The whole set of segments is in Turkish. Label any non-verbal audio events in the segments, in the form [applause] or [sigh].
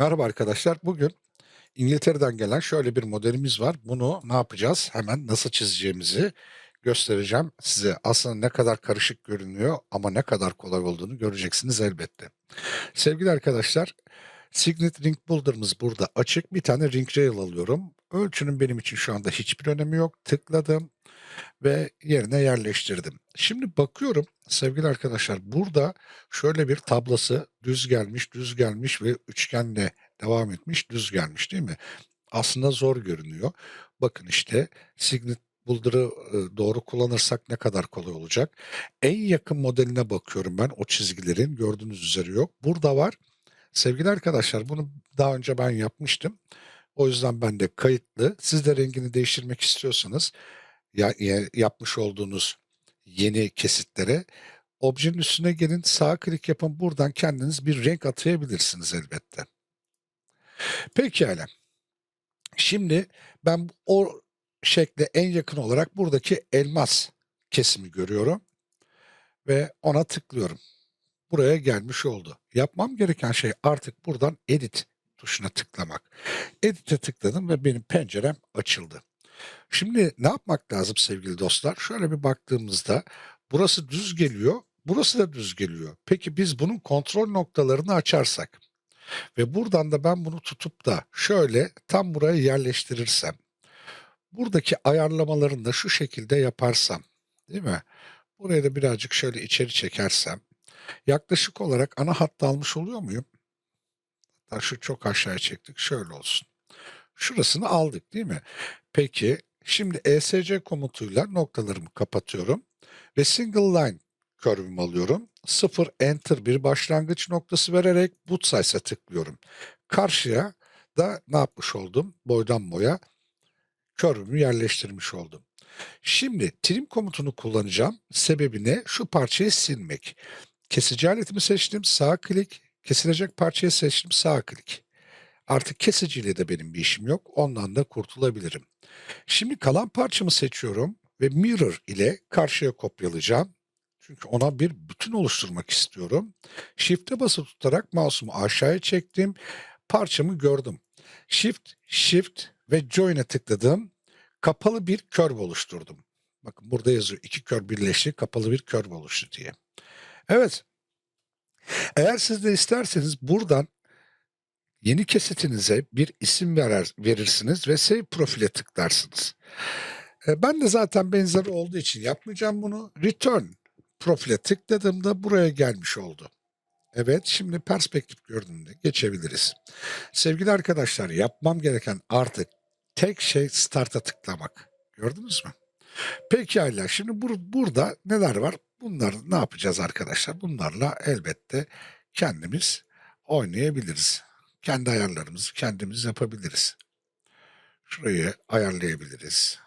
Merhaba arkadaşlar. Bugün İngiltere'den gelen şöyle bir modelimiz var. Bunu ne yapacağız? Hemen nasıl çizeceğimizi göstereceğim size. Aslında ne kadar karışık görünüyor ama ne kadar kolay olduğunu göreceksiniz elbette. Sevgili arkadaşlar, Signet Ring Builder'ımız burada açık. Bir tane ring rail alıyorum. Ölçünün benim için şu anda hiçbir önemi yok. Tıkladım ve yerine yerleştirdim. Şimdi bakıyorum sevgili arkadaşlar burada şöyle bir tablası düz gelmiş, düz gelmiş ve üçgenle devam etmiş, düz gelmiş değil mi? Aslında zor görünüyor. Bakın işte Signet Builder'ı e, doğru kullanırsak ne kadar kolay olacak. En yakın modeline bakıyorum ben o çizgilerin gördüğünüz üzere yok. Burada var. Sevgili arkadaşlar bunu daha önce ben yapmıştım. O yüzden ben de kayıtlı. Siz de rengini değiştirmek istiyorsanız ya, ya- yapmış olduğunuz yeni kesitlere objenin üstüne gelin, sağ klik yapın. Buradan kendiniz bir renk atayabilirsiniz elbette. Pekâlâ. Şimdi ben o şekle en yakın olarak buradaki elmas kesimi görüyorum ve ona tıklıyorum. Buraya gelmiş oldu. Yapmam gereken şey artık buradan edit tuşuna tıklamak. Edit'e tıkladım ve benim pencerem açıldı. Şimdi ne yapmak lazım sevgili dostlar? Şöyle bir baktığımızda burası düz geliyor, burası da düz geliyor. Peki biz bunun kontrol noktalarını açarsak ve buradan da ben bunu tutup da şöyle tam buraya yerleştirirsem, buradaki ayarlamalarını da şu şekilde yaparsam, değil mi? Buraya da birazcık şöyle içeri çekersem, yaklaşık olarak ana hattı almış oluyor muyum? Hatta şu çok aşağıya çektik, şöyle olsun. Şurasını aldık değil mi? Peki, şimdi ESC komutuyla noktalarımı kapatıyorum ve single line curve'ümü alıyorum. 0 enter bir başlangıç noktası vererek boot size'a tıklıyorum. Karşıya da ne yapmış oldum? Boydan boya curve'ümü yerleştirmiş oldum. Şimdi trim komutunu kullanacağım. Sebebi ne? Şu parçayı silmek. Kesici aletimi seçtim, sağ klik. Kesilecek parçayı seçtim, sağ klik. Artık kesiciyle de benim bir işim yok. Ondan da kurtulabilirim. Şimdi kalan parçamı seçiyorum ve mirror ile karşıya kopyalayacağım. Çünkü ona bir bütün oluşturmak istiyorum. Shift'e basılı tutarak mouse'umu aşağıya çektim. Parçamı gördüm. Shift, Shift ve Join'e tıkladım. Kapalı bir curve oluşturdum. Bakın burada yazıyor. iki curve birleşti, kapalı bir curve oluştu diye. Evet. Eğer siz de isterseniz buradan Yeni kesitinize bir isim verer, verirsiniz ve Save Profile tıklarsınız. E, ben de zaten benzeri olduğu için yapmayacağım bunu. Return Profile tıkladığımda buraya gelmiş oldu. Evet, şimdi perspektif gördüğümde geçebiliriz. Sevgili arkadaşlar, yapmam gereken artık tek şey Start'a tıklamak. Gördünüz mü? Pekala, şimdi bur- burada neler var? Bunları ne yapacağız arkadaşlar? Bunlarla elbette kendimiz oynayabiliriz. Kendi ayarlarımızı kendimiz yapabiliriz. Şurayı ayarlayabiliriz.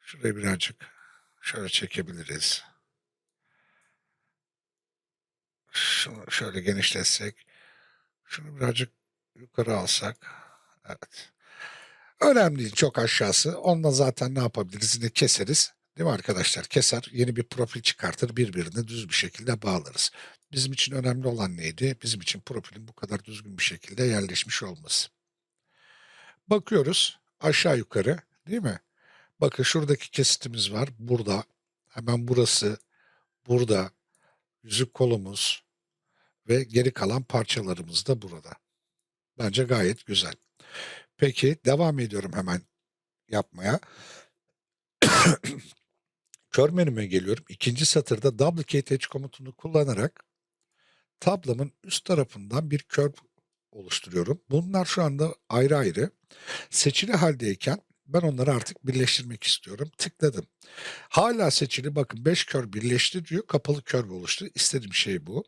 Şurayı birazcık şöyle çekebiliriz. Şunu şöyle genişletsek. Şunu birazcık yukarı alsak. Evet. Önemli değil çok aşağısı. Onunla zaten ne yapabiliriz? Yine keseriz. Değil mi arkadaşlar? Keser, yeni bir profil çıkartır, birbirine düz bir şekilde bağlarız. Bizim için önemli olan neydi? Bizim için profilin bu kadar düzgün bir şekilde yerleşmiş olması. Bakıyoruz aşağı yukarı, değil mi? Bakın şuradaki kesitimiz var. Burada. Hemen burası. Burada. Yüzük kolumuz. Ve geri kalan parçalarımız da burada. Bence gayet güzel. Peki devam ediyorum hemen yapmaya. [coughs] Kör menüme geliyorum. İkinci satırda duplicate edge komutunu kullanarak tablamın üst tarafından bir curve oluşturuyorum. Bunlar şu anda ayrı ayrı. Seçili haldeyken ben onları artık birleştirmek istiyorum. Tıkladım. Hala seçili bakın 5 kör birleşti diyor. Kapalı kör oluştu. İstediğim şey bu.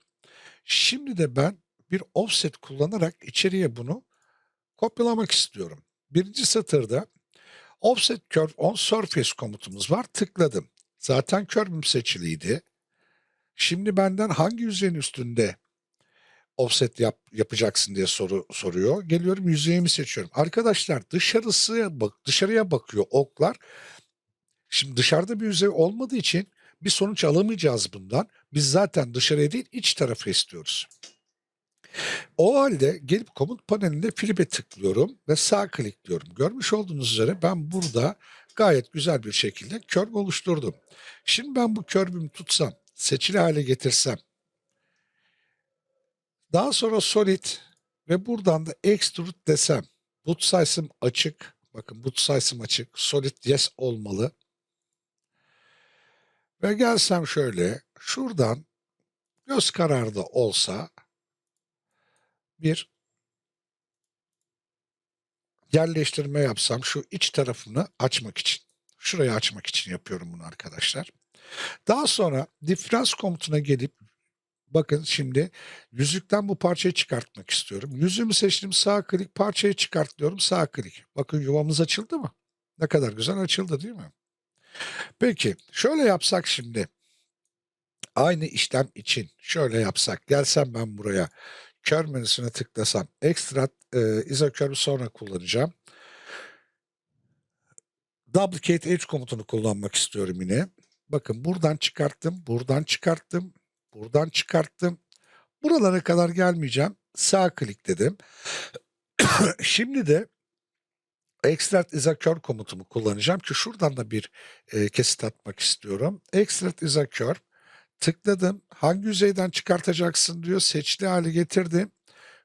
Şimdi de ben bir offset kullanarak içeriye bunu kopyalamak istiyorum. Birinci satırda offset curve on surface komutumuz var. Tıkladım. Zaten curve'üm seçiliydi. Şimdi benden hangi yüzeyin üstünde offset yap, yapacaksın diye soru soruyor. Geliyorum yüzeyimi seçiyorum. Arkadaşlar dışarısı bak dışarıya bakıyor oklar. Şimdi dışarıda bir yüzey olmadığı için bir sonuç alamayacağız bundan. Biz zaten dışarıya değil iç tarafı istiyoruz. O halde gelip komut panelinde Flip'e tıklıyorum ve sağ klikliyorum. Görmüş olduğunuz üzere ben burada gayet güzel bir şekilde curve oluşturdum. Şimdi ben bu curve'ümü tutsam, seçili hale getirsem, daha sonra solid ve buradan da extrude desem, boot size'ım açık, bakın boot size'ım açık, solid yes olmalı. Ve gelsem şöyle, şuradan göz kararı da olsa bir yerleştirme yapsam şu iç tarafını açmak için. Şurayı açmak için yapıyorum bunu arkadaşlar. Daha sonra difference komutuna gelip bakın şimdi yüzükten bu parçayı çıkartmak istiyorum. Yüzüğümü seçtim sağ klik parçayı çıkart diyorum sağ klik. Bakın yuvamız açıldı mı? Ne kadar güzel açıldı değil mi? Peki şöyle yapsak şimdi. Aynı işlem için şöyle yapsak. Gelsem ben buraya kör menüsüne tıklasam. Extract e, isocurve'ü sonra kullanacağım. Duplicate Edge komutunu kullanmak istiyorum yine. Bakın buradan çıkarttım, buradan çıkarttım, buradan çıkarttım. Buralara kadar gelmeyeceğim. Sağ klik dedim. [coughs] Şimdi de Extract is a curve komutumu kullanacağım ki şuradan da bir e, kesit atmak istiyorum. Extract is a curve. Tıkladım. Hangi yüzeyden çıkartacaksın diyor. Seçili hale getirdim.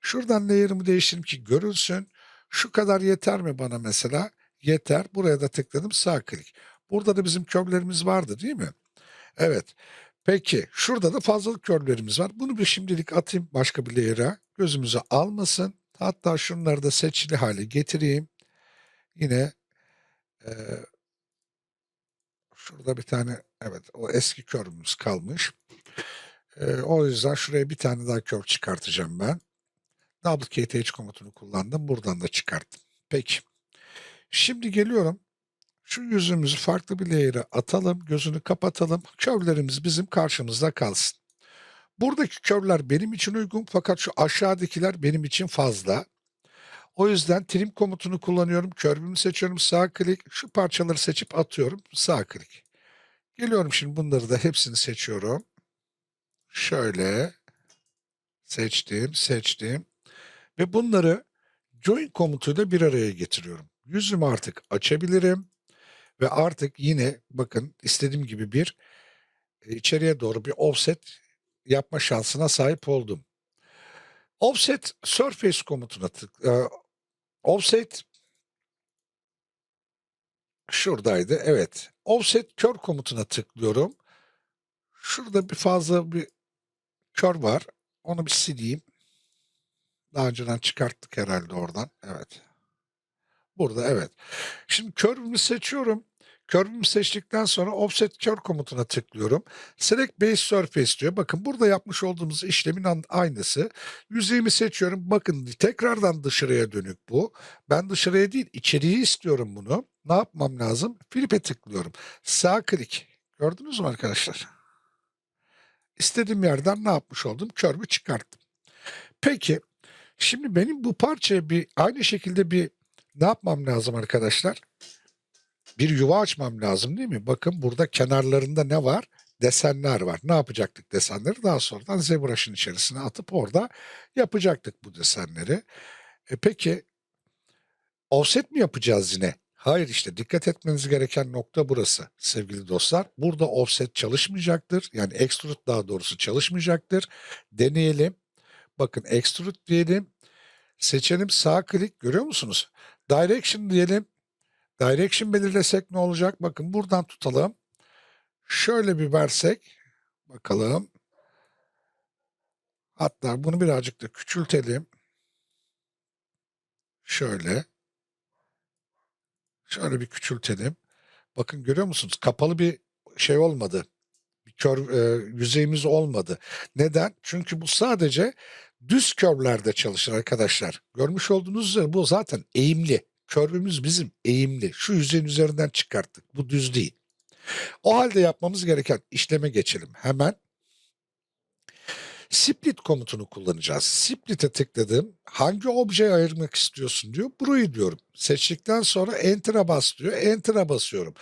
Şuradan layer'ımı değiştirdim ki görünsün. Şu kadar yeter mi bana mesela? Yeter. Buraya da tıkladım. Sağ klik. Burada da bizim curve'lerimiz vardı değil mi? Evet. Peki şurada da fazlalık curve'lerimiz var. Bunu bir şimdilik atayım başka bir layer'a. Gözümüzü almasın. Hatta şunları da seçili hale getireyim. Yine e, şurada bir tane evet o eski curve'ümüz kalmış. E, o yüzden şuraya bir tane daha curve çıkartacağım ben. Double KTH komutunu kullandım. Buradan da çıkarttım. Peki. Şimdi geliyorum. Şu yüzümüzü farklı bir layer'a atalım. Gözünü kapatalım. Curve'lerimiz bizim karşımızda kalsın. Buradaki curve'ler benim için uygun fakat şu aşağıdakiler benim için fazla. O yüzden trim komutunu kullanıyorum. Curve'ümü seçiyorum. Sağ klik. Şu parçaları seçip atıyorum. Sağ klik. Geliyorum şimdi bunları da hepsini seçiyorum. Şöyle seçtim, seçtim. Ve bunları join komutuyla bir araya getiriyorum. Yüzümü artık açabilirim. Ve artık yine bakın istediğim gibi bir e, içeriye doğru bir offset yapma şansına sahip oldum. Offset surface komutuna tık, e, offset şuradaydı. Evet. Offset kör komutuna tıklıyorum. Şurada bir fazla bir kör var. Onu bir sileyim. Daha önceden çıkarttık herhalde oradan. Evet. Burada evet. Şimdi curve'ümü seçiyorum. Curve'ümü seçtikten sonra offset curve komutuna tıklıyorum. Select base surface diyor. Bakın burada yapmış olduğumuz işlemin aynısı. Yüzeyimi seçiyorum. Bakın tekrardan dışarıya dönük bu. Ben dışarıya değil içeriye istiyorum bunu. Ne yapmam lazım? Flip'e tıklıyorum. Sağ klik. Gördünüz mü arkadaşlar? İstediğim yerden ne yapmış oldum? Curve'ü çıkarttım. Peki şimdi benim bu parçaya bir aynı şekilde bir ne yapmam lazım arkadaşlar? Bir yuva açmam lazım değil mi? Bakın burada kenarlarında ne var? Desenler var. Ne yapacaktık desenleri? Daha sonradan ZBrush'ın içerisine atıp orada yapacaktık bu desenleri. E peki offset mi yapacağız yine? Hayır işte dikkat etmeniz gereken nokta burası sevgili dostlar. Burada offset çalışmayacaktır. Yani extrude daha doğrusu çalışmayacaktır. Deneyelim. Bakın extrude diyelim. Seçelim sağ klik görüyor musunuz? Direction diyelim. Direction belirlesek ne olacak? Bakın buradan tutalım. Şöyle bir versek. Bakalım. Hatta bunu birazcık da küçültelim. Şöyle. Şöyle bir küçültelim. Bakın görüyor musunuz? Kapalı bir şey olmadı. Bir kör, e, yüzeyimiz olmadı. Neden? Çünkü bu sadece düz körlerde çalışır arkadaşlar. Görmüş olduğunuz üzere bu zaten eğimli. Körvümüz bizim eğimli. Şu yüzeyin üzerinden çıkarttık. Bu düz değil. O halde yapmamız gereken işleme geçelim. Hemen split komutunu kullanacağız. Split'e tıkladım. Hangi objeyi ayırmak istiyorsun diyor. Burayı diyorum. Seçtikten sonra Enter'a bas diyor. Enter'a basıyorum.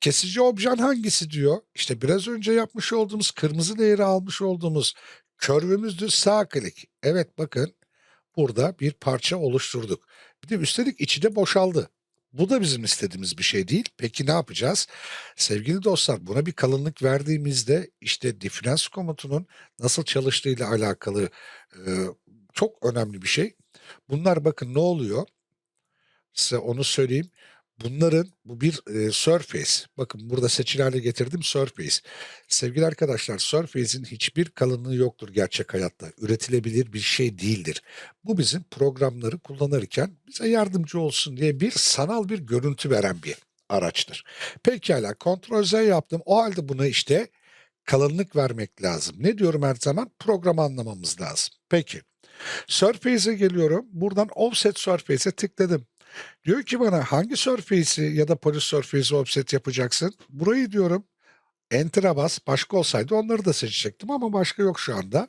Kesici objen hangisi diyor. İşte biraz önce yapmış olduğumuz kırmızı değeri almış olduğumuz körvümüzdür sağ klik. Evet bakın burada bir parça oluşturduk. Bir de üstelik içi de boşaldı. Bu da bizim istediğimiz bir şey değil. Peki ne yapacağız? Sevgili dostlar buna bir kalınlık verdiğimizde işte difference komutunun nasıl çalıştığıyla alakalı e, çok önemli bir şey. Bunlar bakın ne oluyor? Size onu söyleyeyim. Bunların bu bir e, surface. Bakın burada seçili getirdim surface. Sevgili arkadaşlar surface'in hiçbir kalınlığı yoktur gerçek hayatta. Üretilebilir bir şey değildir. Bu bizim programları kullanırken bize yardımcı olsun diye bir sanal bir görüntü veren bir araçtır. Pekala Ctrl Z yaptım. O halde buna işte kalınlık vermek lazım. Ne diyorum her zaman? Programı anlamamız lazım. Peki. Surface'e geliyorum. Buradan Offset Surface'e tıkladım. Diyor ki bana hangi surface'i ya da polysurface'i offset yapacaksın? Burayı diyorum Enter'a bas. Başka olsaydı onları da seçecektim ama başka yok şu anda.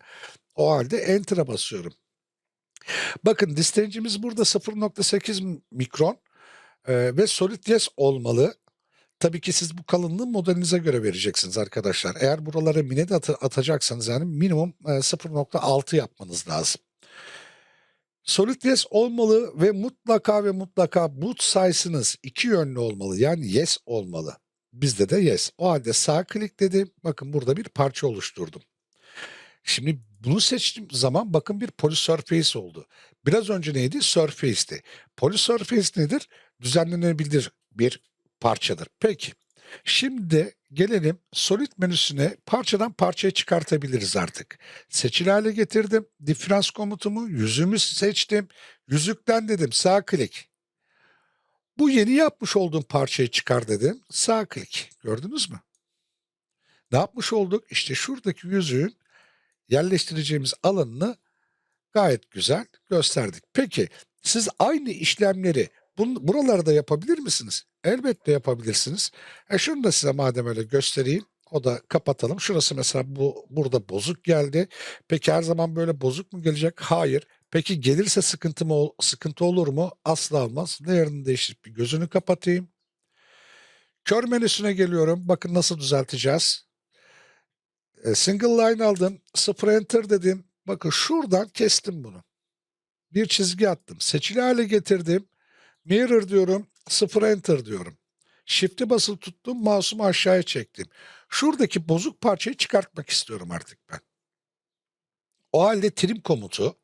O halde Enter'a basıyorum. Bakın distancemiz burada 0.8 mikron e, ve solid yes olmalı. Tabii ki siz bu kalınlığı modelinize göre vereceksiniz arkadaşlar. Eğer buralara mine de atı- atacaksanız yani minimum e, 0.6 yapmanız lazım. Solid olmalı ve mutlaka ve mutlaka boot size'ınız iki yönlü olmalı. Yani yes olmalı. Bizde de yes. O halde sağ klik dedim. Bakın burada bir parça oluşturdum. Şimdi bunu seçtiğim zaman bakın bir polysurface oldu. Biraz önce neydi? Surface'ti. Polysurface nedir? Düzenlenebilir bir parçadır. Peki. Şimdi gelelim solid menüsüne parçadan parçaya çıkartabiliriz artık. Seçili hale getirdim. Difference komutumu yüzümü seçtim. Yüzükten dedim sağ klik. Bu yeni yapmış olduğum parçayı çıkar dedim. Sağ klik. Gördünüz mü? Ne yapmış olduk? İşte şuradaki yüzüğün yerleştireceğimiz alanını gayet güzel gösterdik. Peki siz aynı işlemleri bun, buralarda yapabilir misiniz? Elbette yapabilirsiniz. E şunu da size madem öyle göstereyim. O da kapatalım. Şurası mesela bu burada bozuk geldi. Peki her zaman böyle bozuk mu gelecek? Hayır. Peki gelirse sıkıntı mı sıkıntı olur mu? Asla olmaz. Değerini değiştirip bir gözünü kapatayım. Kör menüsüne geliyorum. Bakın nasıl düzelteceğiz. E, single line aldım. Sıfır enter dedim. Bakın şuradan kestim bunu. Bir çizgi attım. Seçili hale getirdim. Mirror diyorum. Sıfır enter diyorum. Shift'e basılı tuttum. Mouse'umu aşağıya çektim. Şuradaki bozuk parçayı çıkartmak istiyorum artık ben. O halde trim komutu.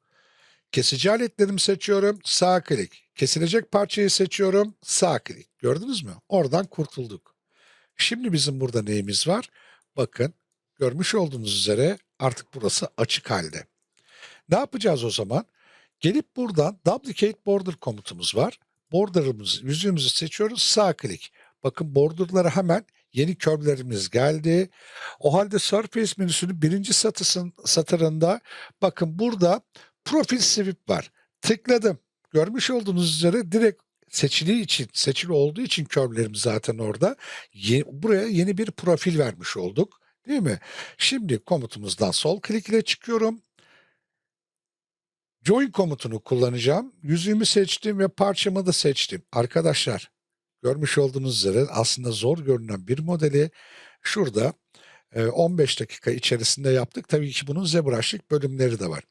Kesici aletlerimi seçiyorum. Sağ klik. Kesilecek parçayı seçiyorum. Sağ klik. Gördünüz mü? Oradan kurtulduk. Şimdi bizim burada neyimiz var? Bakın görmüş olduğunuz üzere artık burası açık halde. Ne yapacağız o zaman? Gelip buradan duplicate border komutumuz var. Border'ımızı, yüzüğümüzü seçiyoruz. Sağ klik. Bakın borderlara hemen yeni körblerimiz geldi. O halde Surface menüsünün birinci satısın, satırında bakın burada profil sweep var. Tıkladım. Görmüş olduğunuz üzere direkt seçili için, seçili olduğu için körblerim zaten orada. Ye- buraya yeni bir profil vermiş olduk. Değil mi? Şimdi komutumuzdan sol klik ile çıkıyorum. Join komutunu kullanacağım. Yüzüğümü seçtim ve parçamı da seçtim. Arkadaşlar görmüş olduğunuz üzere aslında zor görünen bir modeli şurada e, 15 dakika içerisinde yaptık. Tabii ki bunun ZBrush'lık bölümleri de var.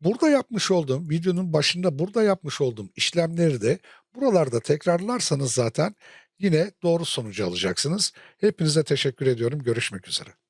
Burada yapmış olduğum, videonun başında burada yapmış olduğum işlemleri de buralarda tekrarlarsanız zaten yine doğru sonucu alacaksınız. Hepinize teşekkür ediyorum. Görüşmek üzere.